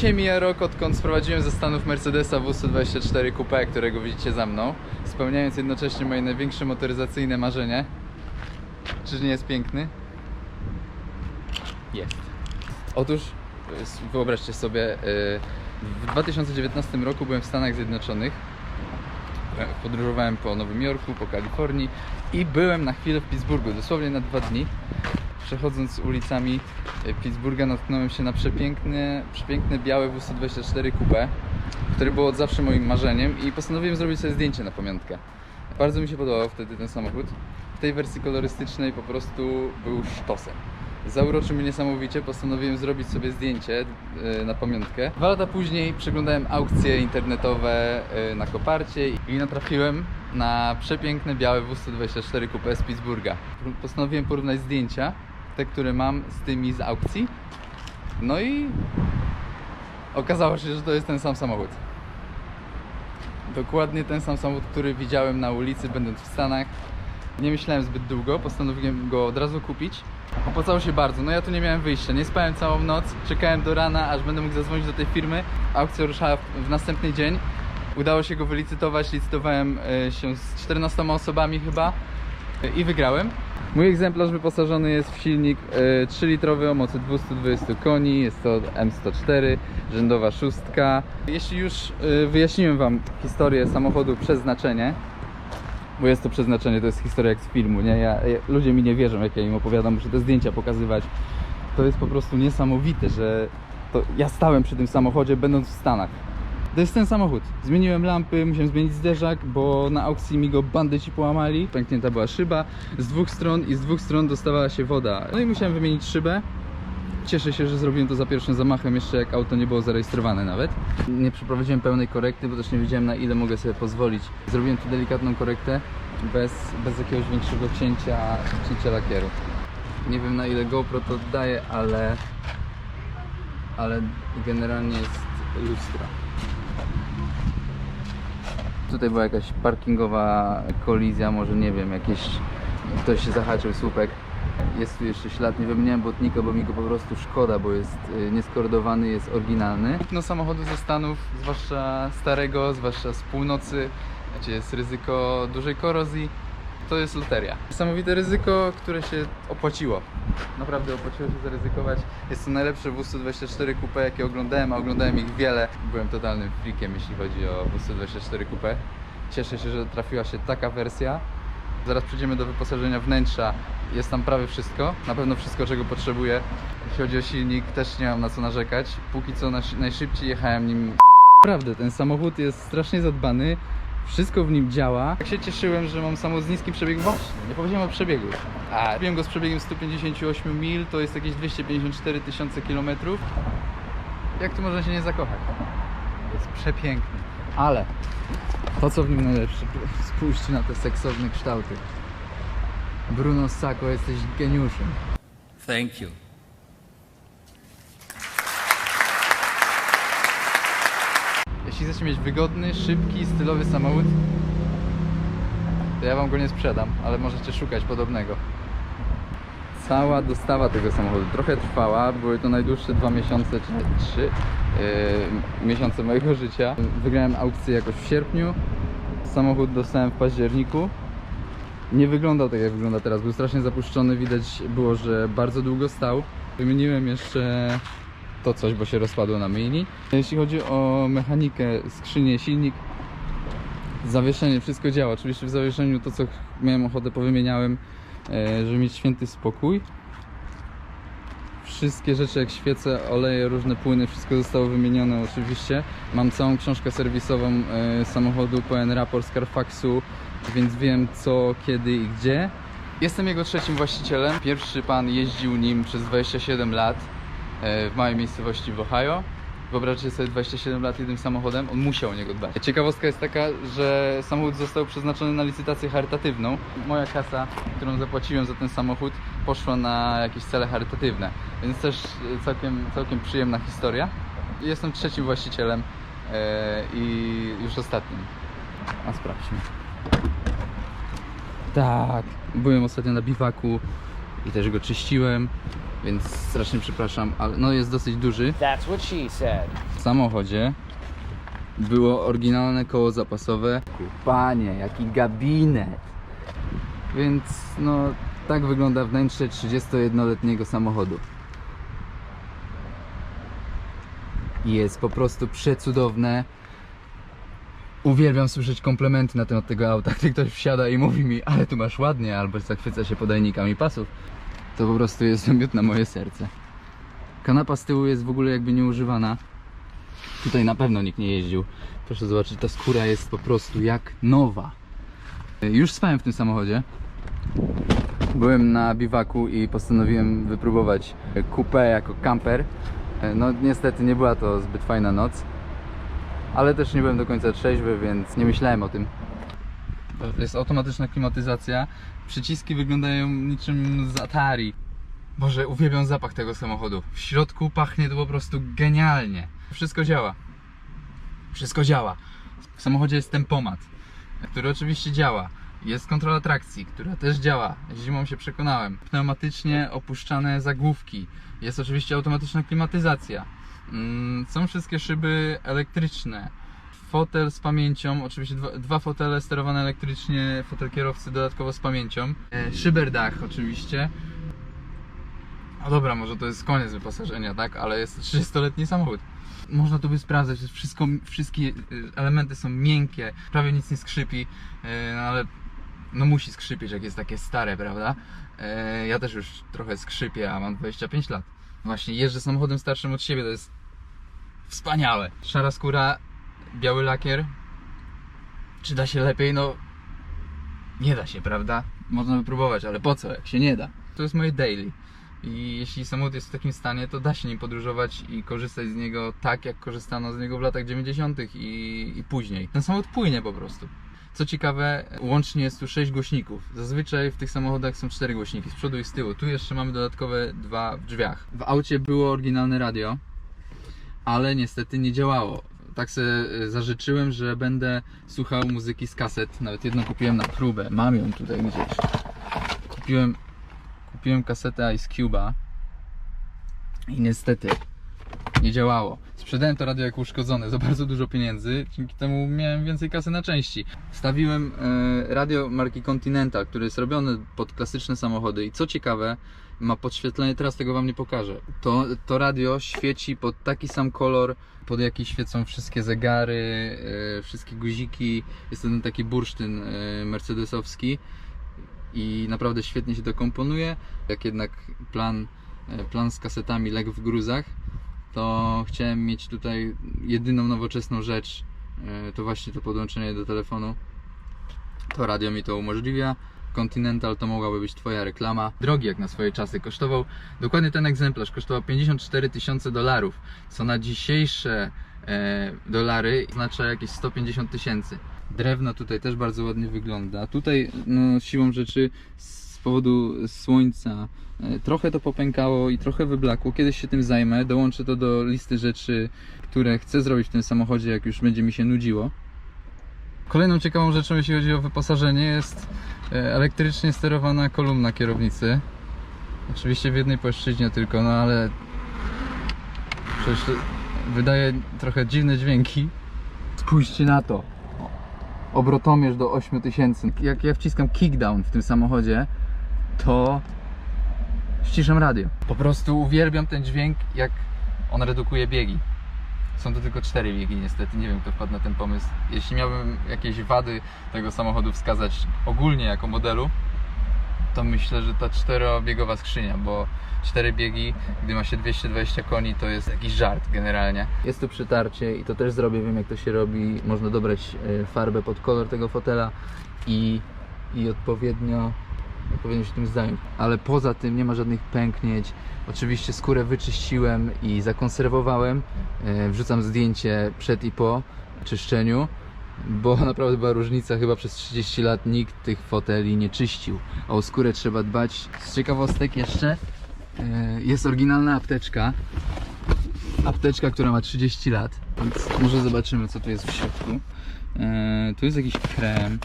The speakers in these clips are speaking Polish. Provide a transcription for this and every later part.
Dzisiaj mija rok, odkąd sprowadziłem ze Stanów Mercedesa W124 Coupe, którego widzicie za mną, spełniając jednocześnie moje największe motoryzacyjne marzenie. Czyż nie jest piękny? Jest. Otóż, wyobraźcie sobie, y, w 2019 roku byłem w Stanach Zjednoczonych. E, Podróżowałem po Nowym Jorku, po Kalifornii i byłem na chwilę w Pittsburghu, dosłownie na dwa dni. Przechodząc ulicami e, Pittsburgha natknąłem się na przepiękne, przepiękne białe W124 Coupe, które było od zawsze moim marzeniem i postanowiłem zrobić sobie zdjęcie na pamiątkę. Bardzo mi się podobał wtedy ten samochód. W tej wersji kolorystycznej po prostu był sztosem. Zauroczył mnie niesamowicie, postanowiłem zrobić sobie zdjęcie e, na pamiątkę. Dwa lata później przeglądałem aukcje internetowe e, na Koparcie i natrafiłem na przepiękne białe W124 Coupe z Pittsburgha. Postanowiłem porównać zdjęcia, te, które mam z tymi z aukcji. No i okazało się, że to jest ten sam samochód. Dokładnie ten sam samochód, który widziałem na ulicy, będąc w Stanach. Nie myślałem zbyt długo, postanowiłem go od razu kupić. Opłacało się bardzo, no ja tu nie miałem wyjścia, nie spałem całą noc, czekałem do rana, aż będę mógł zadzwonić do tej firmy. Aukcja ruszała w, następny dzień. Udało się go wylicytować, licytowałem e, się z 14 osobami chyba i wygrałem. Mój egzemplarz wyposażony jest w silnik e, 3-litrowy o mocy 220 koni, jest to M104, rzędowa szóstka. Jeśli już e, wyjaśniłem Wam historię samochodu przeznaczenie, bo jest to przeznaczenie, to jest historia jak z filmu, nie? Ja, ja, ludzie mi nie wierzą, jak ja im opowiadam, muszę te zdjęcia pokazywać. To jest po prostu niesamowite, że ja stałem przy tym samochodzie, będąc w Stanach. To jest ten samochód. Zmieniłem lampy, musiałem zmienić zderzak, bo na aukcji mi go bandyci połamali. Pęknięta była szyba z dwóch stron i z dwóch stron dostawała się woda. No i musiałem wymienić szybę. Cieszę się, że zrobiłem to za pierwszym zamachem, jeszcze jak auto nie było zarejestrowane nawet. Nie przeprowadziłem pełnej korekty, bo też nie wiedziałem na ile mogę sobie pozwolić. Zrobiłem tu delikatną korektę, bez, bez jakiegoś większego cięcia, cięcia lakieru. Nie wiem na ile GoPro to oddaje, ale, ale generalnie jest lustro. Tutaj była jakaś parkingowa kolizja, może nie wiem, jakieś ktoś się zahaczył słupek. Jest tu jeszcze ślad, nie wymieniałem błotnika, bo mi go po prostu szkoda, bo jest y, nieskorydowany, jest oryginalny. No samochodu ze Stanów, zwłaszcza starego, zwłaszcza z północy, gdzie jest ryzyko dużej korozji, to jest loteria. Niesamowite ryzyko, które się opłaciło. Naprawdę opłaciło się zaryzykować. Jest to najlepsze W124 Coupe, jakie oglądałem, a oglądałem ich wiele. Byłem totalnym freakiem, jeśli chodzi o W124 Coupe. Cieszę się, że trafiła się taka wersja. Zaraz przejdziemy do wyposażenia wnętrza. Jest tam prawie wszystko. Na pewno wszystko, czego potrzebuję. Jeśli chodzi o silnik, też nie mam na co narzekać. Póki co najszybciej jechałem nim. Naprawdę, ten samochód jest strasznie zadbany. Wszystko w nim działa. Tak się cieszyłem, że mam samochód z niskim przebiegiem. Właśnie, nie powiedziałem o przebiegu. A, robiłem go z przebiegiem 158 mil, to jest jakieś 254 tysiące kilometrów. Jak tu można się nie zakochać? Jest przepiękny. Ale to co w nim najlepsze, spójrzcie na te seksowne kształty. Bruno Sacco, jesteś geniuszem. Thank you. Jeśli chcecie mieć wygodny, szybki, stylowy samochód, to ja wam go nie sprzedam, ale możecie szukać podobnego. Cała dostawa tego samochodu trochę trwała, były to najdłuższe dwa miesiące czy trzy yy, miesiące mojego życia. Wygrałem aukcję jakoś w sierpniu, samochód dostałem w październiku. Nie wyglądał tak jak wygląda teraz, był strasznie zapuszczony, widać było, że bardzo długo stał. Wymieniłem jeszcze to coś, bo się rozpadło na myjni. Jeśli chodzi o mechanikę, skrzynię, silnik, zawieszenie, wszystko działa. Oczywiście w zawieszeniu to, co miałem ochotę, powymieniałem, e, żeby mieć święty spokój. Wszystkie rzeczy jak świece, oleje, różne płyny, wszystko zostało wymienione oczywiście. Mam całą książkę serwisową e, samochodu, pełen raport z Carfaxu, więc wiem co, kiedy i gdzie. Jestem jego trzecim właścicielem. Pierwszy pan jeździł nim przez 27 lat w małej miejscowości w Ohio. Wyobraźcie sobie 27 lat jednym samochodem, on musiał o niego dbać. Ciekawostka jest taka, że samochód został przeznaczony na licytację charytatywną. Moja kasa, którą zapłaciłem za ten samochód, poszła na jakieś cele charytatywne, więc też e, całkiem, całkiem przyjemna historia. Jestem trzecim właścicielem e, i już ostatnim. A sprawdźmy. Tak, byłem ostatnio na biwaku i też go czyściłem. Więc strasznie przepraszam, ale no jest dosyć duży. That's what she said. W samochodzie było oryginalne koło zapasowe. Panie, jaki gabinet! Więc no, tak wygląda wnętrze 31-letniego samochodu. Jest po prostu przecudowne. Uwielbiam słyszeć komplementy na temat tego auta, gdy ktoś wsiada i mówi mi, ale tu masz ładnie, albo zachwyca się podajnikami pasów. To po prostu jest miód na moje serce. Kanapa z tyłu jest w ogóle jakby nieużywana. Tutaj na pewno nikt nie jeździł. Proszę zobaczyć, ta skóra jest po prostu jak nowa. Już spałem w tym samochodzie. Byłem na biwaku i postanowiłem wypróbować coupé jako camper. No niestety nie była to zbyt fajna noc. Ale też nie byłem do końca trzeźwy, więc nie myślałem o tym. To jest automatyczna klimatyzacja. Przyciski wyglądają niczym z Atari. Boże, uwielbiam zapach tego samochodu. W środku pachnie to po prostu genialnie. Wszystko działa. Wszystko działa. W samochodzie jest tempomat, który oczywiście działa. Jest kontrola trakcji, która też działa. Zimą się przekonałem. Pneumatycznie opuszczane zagłówki. Jest oczywiście automatyczna klimatyzacja. Mm, Są wszystkie szyby elektryczne. Fotel z pamięcią, oczywiście dwa, dwa fotele sterowane elektrycznie, fotel kierowcy dodatkowo z pamięcią. E, Szyberdach oczywiście. No dobra, może to jest koniec wyposażenia, tak? Ale jest to 30-letni samochód. Można tu by sprawdzać, że wszystko, wszystkie y, elementy są miękkie, prawie nic nie skrzypi, y, no ale no musi skrzypieć, jak jest takie stare, prawda? Y, Ja też już trochę skrzypię, a mam 25 lat. Właśnie jeżdżę samochodem starszym od siebie, to jest wspaniałe. Szara skóra, biały lakier. Czy da się lepiej? No nie da się, prawda? Można wypróbować, ale po co, jak się nie da? To jest moje daily. I jeśli samochód jest w takim stanie, to da się nim podróżować i korzystać z niego tak, jak korzystano z niego w latach 90. I, i później. Ten samochód płynie po prostu. Co ciekawe, łącznie jest tu 6 głośników. Zazwyczaj w tych samochodach są 4 głośniki, z przodu i z tyłu. Tu jeszcze mamy dodatkowe dwa w drzwiach. W aucie było oryginalne radio, ale niestety nie działało. Tak sobie y, zażyczyłem, że będę słuchał muzyki z kaset. Nawet jedną kupiłem na próbę. Mam ją tutaj gdzieś. Kupiłem, kupiłem kasetę Ice Cube'a i niestety nie działało. Sprzedałem to radio jako uszkodzone za bardzo dużo pieniędzy, dzięki temu miałem więcej kasy na części. Wstawiłem e, radio marki Continental, które jest robione pod klasyczne samochody i co ciekawe, ma podświetlenie, teraz tego wam nie pokażę. To, to radio świeci pod taki sam kolor, pod jaki świecą wszystkie zegary, e, wszystkie guziki. Jest ten taki bursztyn e, mercedesowski i naprawdę świetnie się to komponuje. Jak jednak plan, plan z kasetami legł w gruzach, to chciałem mieć tutaj jedyną nowoczesną rzecz, e, to właśnie to podłączenie do telefonu. To radio mi to umożliwia. Continental to mogłaby być Twoja reklama. Drogi jak na swoje czasy. Kosztował, dokładnie ten egzemplarz kosztował 54 tysiące dolarów, co na dzisiejsze e, dolary oznacza jakieś 150 tysięcy. Drewno tutaj też bardzo ładnie wygląda. Tutaj no, siłą rzeczy powodu słońca e, trochę to popękało i trochę wyblakło. Kiedyś się tym zajmę. Dołączę to do listy rzeczy, które chcę zrobić w tym samochodzie, jak już będzie mi się nudziło. Kolejną ciekawą rzeczą, jeśli chodzi o wyposażenie, jest e, elektrycznie sterowana kolumna kierownicy. Oczywiście w jednej płaszczyźnie tylko, no ale przecież wydaje trochę dziwne dźwięki. Spójrzcie na to. Obrotomierz do 8000. Jak ja wciskam kickdown w tym samochodzie, to ściszam radio. Po prostu uwielbiam ten dźwięk, jak on redukuje biegi. Są to tylko cztery biegi niestety, nie wiem kto wpadł na ten pomysł. Jeśli miałbym jakieś wady tego samochodu wskazać ogólnie jako modelu, to myślę, że ta czterobiegowa skrzynia, bo cztery biegi, gdy ma się 220 koni, to jest jakiś żart generalnie. Jest tu przytarcie i to też zrobię, wiem jak to się robi. Można dobrać e, farbę pod kolor tego fotela i, i odpowiednio, odpowiednio się tym zająć. Ale poza tym nie ma żadnych pęknięć. Oczywiście skórę wyczyściłem i zakonserwowałem. E, Wrzucam zdjęcie przed i po czyszczeniu bo naprawdę była różnica, chyba przez 30 lat nikt tych foteli nie czyścił. A o skórę trzeba dbać. Z ciekawostek jeszcze e, jest oryginalna apteczka. Apteczka, która ma 30 lat, więc może zobaczymy co tu jest w środku. E, Tu jest jakiś krem.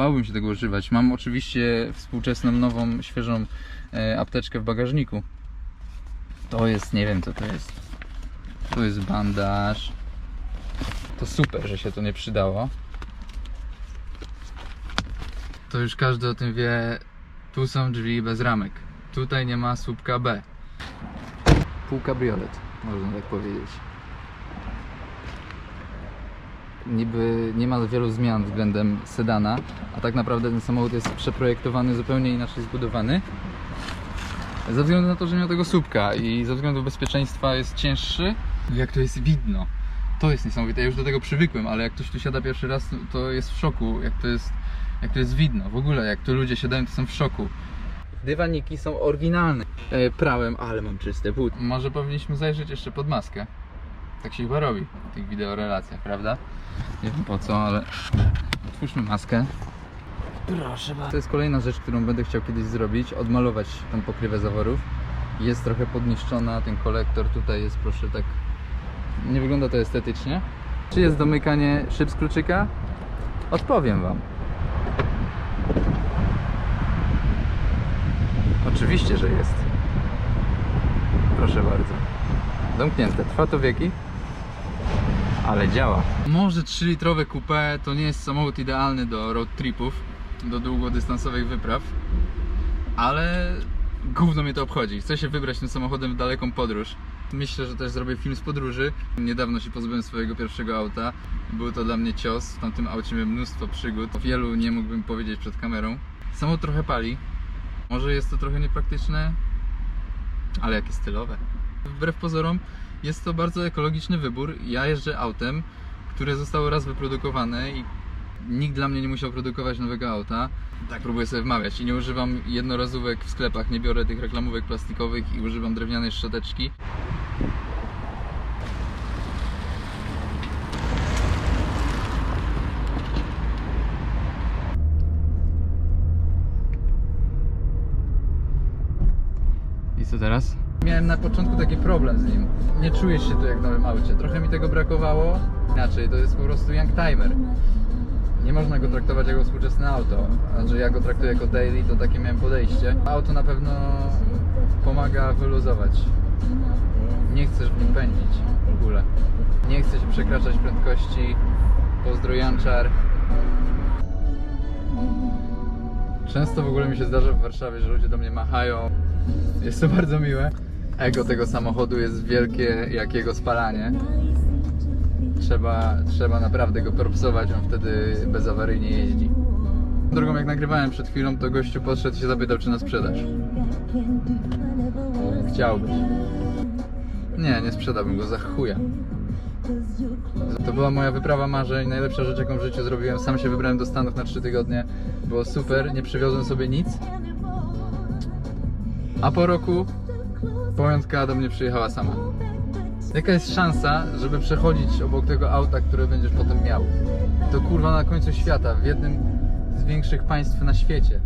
Bałbym się tego używać. Mam oczywiście współczesną, nową, świeżą e, apteczkę w bagażniku. To jest, nie wiem co to jest. To jest bandaż. To super, że się to nie przydało. To już każdy o tym wie. Tu są drzwi bez ramek. Tutaj nie ma słupka B. Pół kabriolet, można tak powiedzieć. Niby nie ma wielu zmian względem sedana, a tak naprawdę ten samochód jest przeprojektowany zupełnie inaczej zbudowany. Ze względu na to, że ma tego słupka i ze względu bezpieczeństwa jest cięższy. Jak to jest widno. To jest niesamowite. Ja już do tego przywykłem, ale jak ktoś tu siada pierwszy raz, to jest w szoku. Jak to jest, jak to jest widno. W ogóle, jak tu ludzie siadają, to są w szoku. Dywaniki są oryginalne. E, prałem, ale mam czyste but. Może powinniśmy zajrzeć jeszcze pod maskę. Tak się chyba robi w tych wideorelacjach, prawda? Nie wiem po co, ale otwórzmy maskę. Proszę bardzo. To jest kolejna rzecz, którą będę chciał kiedyś zrobić. Odmalować tą pokrywę zaworów. Jest trochę podniszczona, ten kolektor tutaj jest, proszę, tak... Nie wygląda to estetycznie. Czy jest domykanie szyb z kluczyka? Odpowiem Wam. Oczywiście, że jest. Proszę bardzo. Domknięte. Trwa to wieki, ale działa. Może 3-litrowe coupé to nie jest samochód idealny do road tripów, do długodystansowych wypraw, ale gówno mnie to obchodzi. Chcę się wybrać tym samochodem w daleką podróż. Myślę, że też zrobię film z podróży. Niedawno się pozbyłem swojego pierwszego auta. Był to dla mnie cios. W tamtym aucie miałem mnóstwo przygód. Wielu nie mógłbym powiedzieć przed kamerą. Samochód trochę pali. Może jest to trochę niepraktyczne, ale jakie stylowe. Wbrew pozorom jest to bardzo ekologiczny wybór. Ja jeżdżę autem, które zostało raz wyprodukowane i nikt dla mnie nie musiał produkować nowego auta. Tak próbuję sobie wmawiać i nie używam jednorazówek w sklepach, nie biorę tych reklamówek plastikowych i używam drewnianej szczoteczki. Miałem na początku taki problem z nim. Nie czujesz się tu jak w nowym aucie. Trochę mi tego brakowało. Inaczej, to jest po prostu young timer. Nie można go traktować jako współczesne auto. Że ja go traktuję jako daily, to takie miałem podejście. Auto na pewno pomaga wyluzować. Nie chcesz w nim pędzić w ogóle. Nie chcesz przekraczać prędkości. Pozdro Janczar. Często w ogóle mi się zdarza w Warszawie, że ludzie do mnie machają. Jest to bardzo miłe. Ego tego samochodu jest wielkie jak jego spalanie. Trzeba, trzeba naprawdę go propsować, on wtedy bezawaryjnie jeździ. Drugą jak nagrywałem przed chwilą, to gościu podszedł i się zapytał, czy na sprzedaż. Chciałbyś. Nie, nie sprzedałbym go za chuja. To była moja wyprawa marzeń, najlepsza rzecz jaką w życiu zrobiłem. Sam się wybrałem do Stanów na 3 tygodnie. Było super, nie przywiozłem sobie nic. A po roku pamiątka do mnie przyjechała sama. Jaka jest szansa, żeby przechodzić obok tego auta, które będziesz potem miał? To kurwa na końcu świata, w jednym z większych państw na świecie.